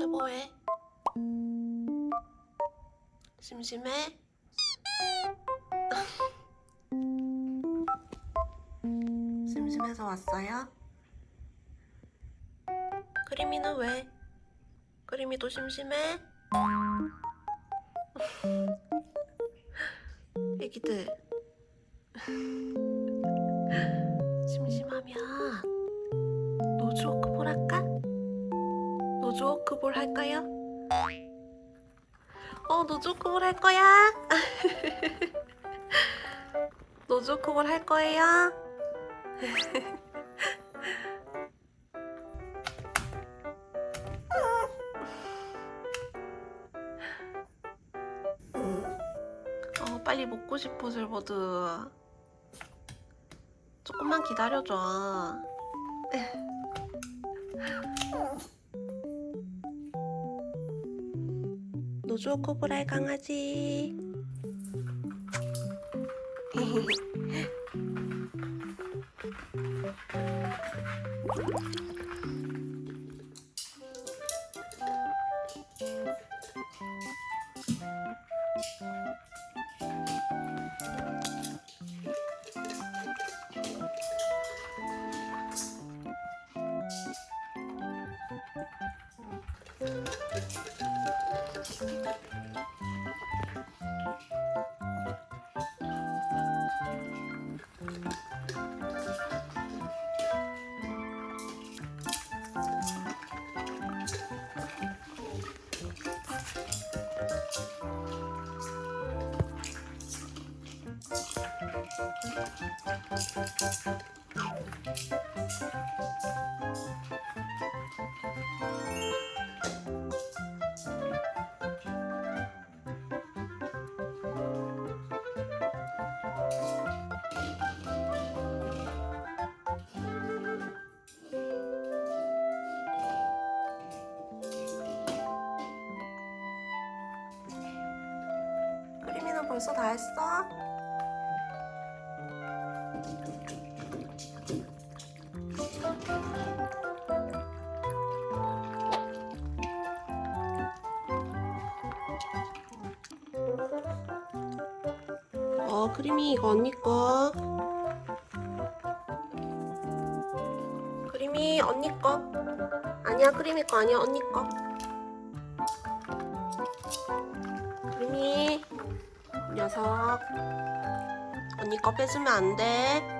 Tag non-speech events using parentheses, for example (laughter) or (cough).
세보해. 심심해? (laughs) 심심해서 왔어요? 그림이는 왜? 그림이도 심심해? (laughs) 애기들 (laughs) 노즈워크볼 할까요? 어 노즈워크볼 할 거야? (laughs) 노즈워크볼 할 거예요? (laughs) 어, 빨리 먹고 싶어, 슬버드. 조금만 기다려줘. (laughs) 노즈워크보라의 강아지. (laughs) 벌써 다 했어? 어, 그림이 이거 언니 거. 그림이 언니 거. 아니야, 그림이 거 아니야, 언니 거. 그림이 녀석 언니 거 뺏으면 안 돼.